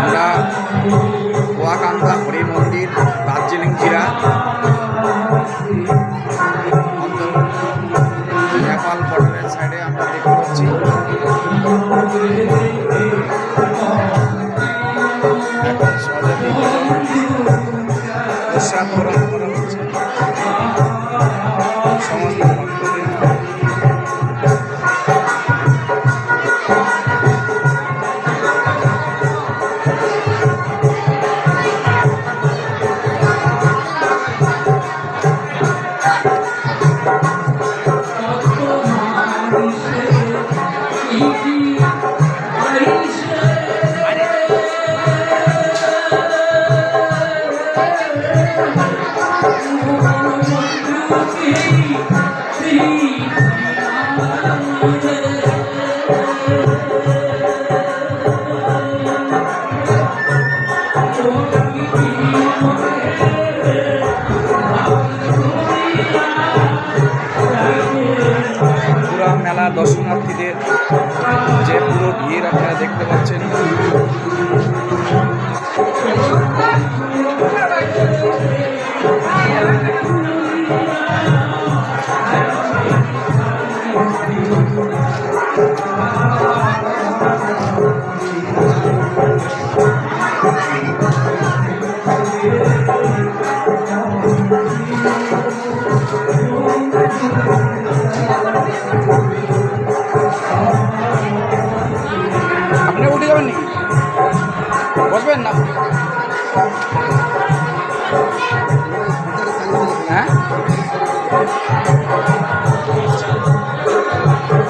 আমরা কুয়াকান্দা হরি মন্দির দার্জিলিং জেলা অন্তর্গত নেপাল বর্ডারের সাইডে আমরা দেখতে পাচ্ছি এখন সহজে প্রসাদ করা হচ্ছে। মেলা দর্শনার্থীদের যে পুরো ভিড় আপনারা দেখতে পাচ্ছেন।